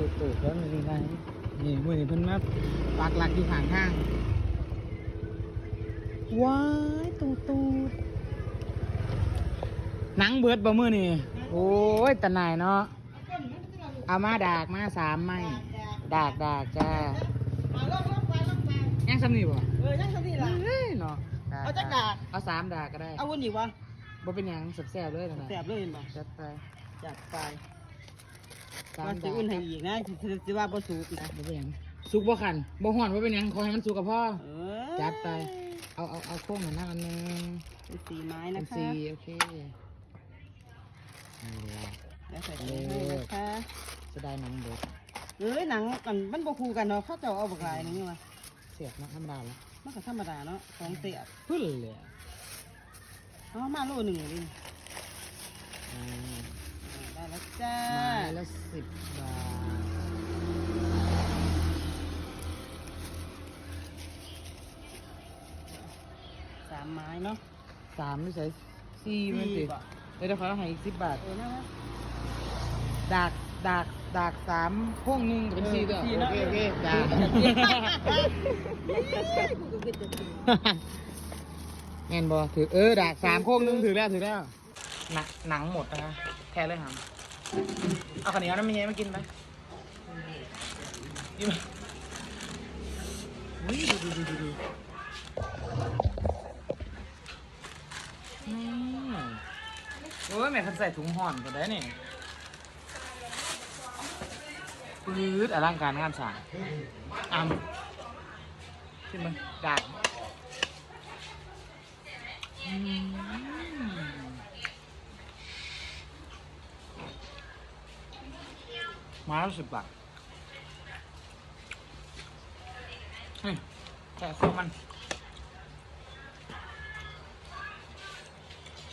ตูดตูดแล้วนี่ไงนี่มือนี่เพิ่นมาปักหลักอยู่ข้างทางว้ายตูดตูดหนังเบิดบ่มือนี่โอ้ยตะนายเนาะเอามาดากมาสามไม้ดากดากจ้าเอาลงลงไปลงไปยังซำนี่บ่เออยังสติล่ะเฮ้ยเนาะเอาจักดากเอาสามดากก็ได้เอาวุ่นอีกวะบ่เป็นหยังแซ่บๆเลยนะแสบเลยเห็นบ่จัดไปจัดไป ว่าสิดากอุ่นให้อีกนะสิสิว่าบ่สูบนะบ่เป็นหยังสุกบ่คันบ่ฮ้อนบ่เป็นหยังขอให้มันสุกกับพ่อ เออจัดไป เอาเอาเอาโค้งหน่อยนะอันหนึงเป็นสีไม้เป็นะนคะ สี่โอเคนี่แหละแล้วใส่ถุงให้นะคะจะได้หนังเบิดเอ้ยหนังกันมันบ่คู่กันเนาะเขาเจะเอาบักหลายหนึงนี่วะเสียบเนาะธรรมดาแล้วมันก็ธรรมดาเนาะของเสียบพึ่นเลยอะเอามาโลหนึงเลยอ่าได้ แล้วจ้าไม้ละสิบบาท สามไม้เนาะสามไม่ใช่สี่มันสิสี่บาทเดี๋ยวเขาให้อีกสิบบาท เออนะนะดากดากดากสามโค้งหนึ่งก็เป็นสี่ตัวเออสี่โอเนาะเคโอเคจ้ากูก็คิดจะกินแม่นบอถือเออดากสามโค้งหนึ่งถือแล้วถือแล้วหนังหนังหมดนะแค่เลยครับ เอาข้าวเหนียวน้ำมันยังไม่กินไหมกินไหมอุ้ยดูดูดูดูดูอืมโอ้ยแม่คันใส่ถุงห่อนก็ได้นี่ปื๊ดอลังการงานสร้างอ่ำขึ้นมาดากอืม มาละสิบบาทเฮ้ยแต่ข้าวมัน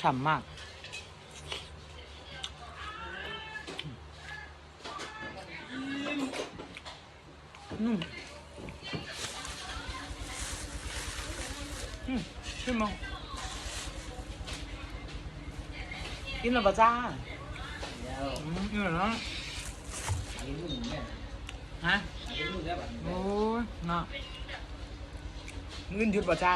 ฉ่ำมาก นุ่มอืมขึ้นมากินแล้วปะจ้าอืมกินแล้ว เนาะฮะโอ้ยเนาะเงินหยุดปะจ้า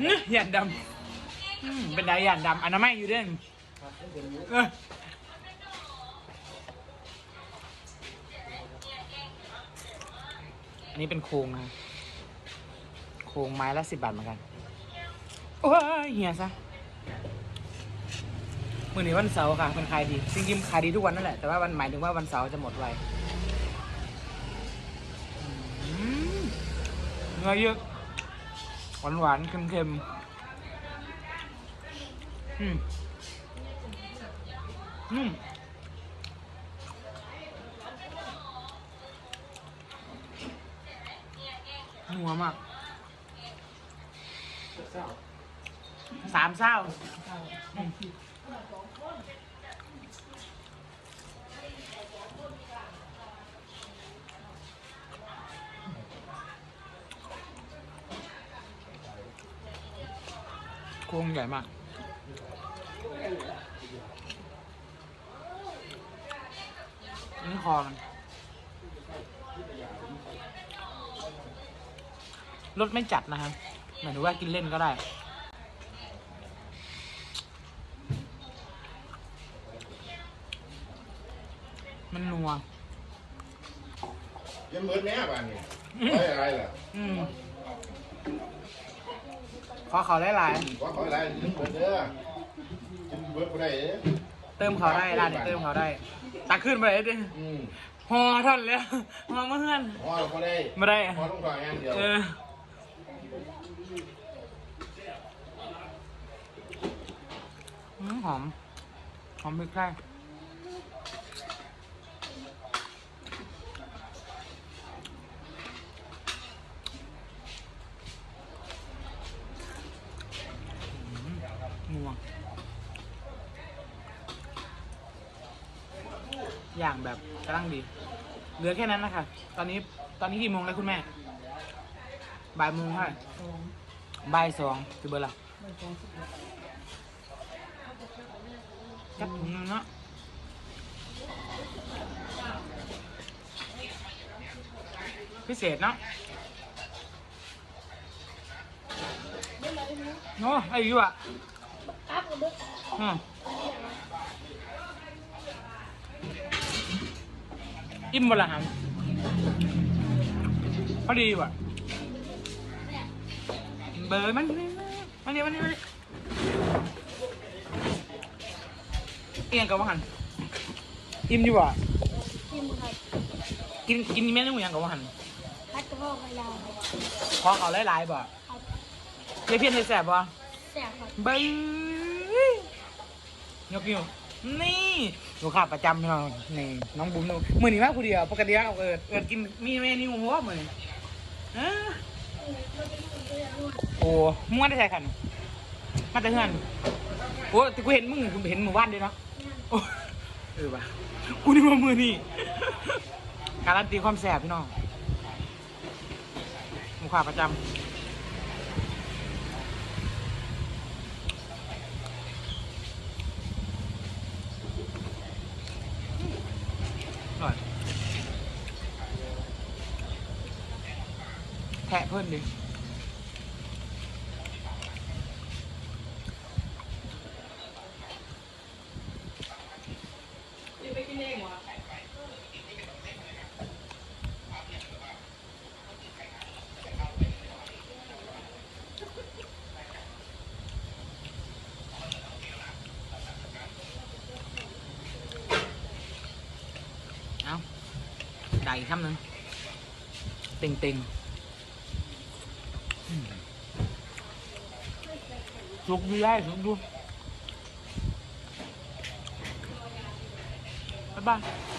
เนี่ยหยันดำอืมเป็นไดหยันดำอันนั้นไม่อยู่เด้งเอออั นนี้เป็นโครงนะโครงไม้ละสิบบาทเหมือนกัน โอ้ยเหียซะมื่อนี้วันเสาร์ค่ะเป็นขายดีจริงๆขายดีทุกวันนั่นแหละแต่ว่าวันหมายถึงว่าวันเสาร์จะหมดไวเนื้อเยอะหวานหวานๆเค็มๆอืมนุ่ม นัวมากสามเศร้าอืมโครงใหญ่มากนี่คอมัน รสไม่จัดนะครับหมายถึงว่ากินเล่นก็ได้ มันนัวยังเบิดแม่บ้านนี่ไว้อะไรล่ะอืมขอเขาได้หลายว่าเขาอะไรยังเบิดเด้อกินเบิดบ่ได้เด้อเติมเขาได้ร้านนี้เติมเขาได้ตักขึ้นไปเลยดิอืมหอท่อนแล้วหอเมื่อน พอบ่ได้ไม่ได้ พอต้องฟังอย่างเดียว เออ อืมหอม หอมพริกไทยอืมนัวอย่างแบบกำลังดี เหลือแค่นั้นนะคะ ตอนนี้ ตอนนี้กี่โมงแล้วคุณแม่ บ่ายโมงเท่าไหร่บ่ายสองคือเบอร์ละจับถุงนึงเนาะพิเศษเนาะโอ้ไอ้ยูอะอืมอิ่มหมดละหันพอดีว่ะ เบอร์มันมันนี่มันนี่มันนี่เอียงกับว่าหันอิ่มอยู่บ่ชิมครับกินกินเมนูหยังกับว่าหันพัดกระเพาะไว้ลาวขอเขาหลายๆบ่ครับเพี้ยเพี้ยนแสบบ่แซ่บครับเบยยกนิ้วนี่ลูกค้าประจำพี่น้องนี่น้องบุ๋มน้องมือนี้มาผู้เดียวปกติเอาเอิดเอิดกินมีเมนูหัวมือนี้เอ้อ โอ้มึงมาได้ใส่ขันมาแต่เฮือนโอ้แต่กูเห็นมึงเห็นหมู่บ้านด้วยเนาะโอ้เออว่ะกูนี่มามือนี่การันตีความแสบพี่น้องลูกค้าประจำอร่อยแทะเพิ่นดิเอา ไก่คำหนึ่งเต็งเต็งสุกดีได้สุกดูบ๊ายบาย